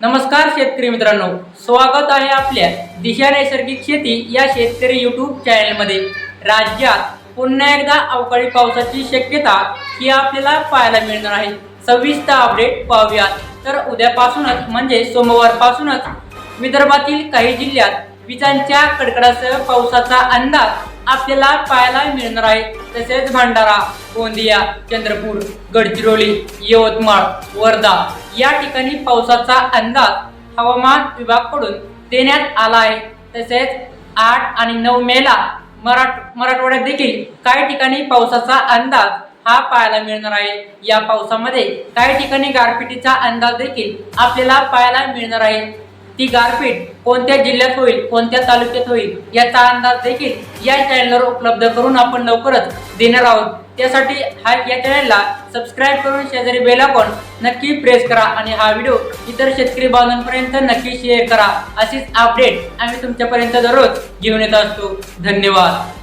नमस्कार शेतकरी मित्रांनो स्वागत आहे आपल्या दिशा नैसर्गिक शेती या शेतकरी युट्यूब चॅनलमध्ये राज्यात पुन्हा एकदा अवकाळी पावसाची शक्यता ही आपल्याला पाहायला मिळणार आहे. सविस्तर अपडेट पाहूयात. तर उद्यापासूनच म्हणजे सोमवारपासूनच विदर्भातील काही जिल्ह्यात विजांच्या कडकडासह पावसाचा अंदाज आपल्याला पाहायला मिळणार आहे. तसेच भंडारा गोंदिया चंद्रपूर गडचिरोली यवतमाळ वर्धा या ठिकाणी पावसाचा अंदाज हवामान विभागाकडून देण्यात आला आहे. तसेच आठ आणि नऊ मेला मराठ मराठवाड्यात देखील काही ठिकाणी पावसाचा अंदाज हा पाहायला मिळणार आहे. या पावसामध्ये काही ठिकाणी गारपिटीचा अंदाज देखील आपल्याला पाहायला मिळणार आहे. ती गारपीट कोणत्या जिल्ह्यात होईल कोणत्या तालुक्यात होईल याचा अंदाज देखील या चॅनलवर उपलब्ध करून आपण लवकरच देणार आहोत. त्यासाठी हा या चॅनलला सबस्क्राईब करून शेजारी बेल आयकॉन नक्की प्रेस करा आणि हा व्हिडिओ इतर शेतकरी बांधवांपर्यंत नक्की शेअर करा. अशीच अपडेट आम्ही तुमच्यापर्यंत दररोज घेऊन येत असतो. धन्यवाद.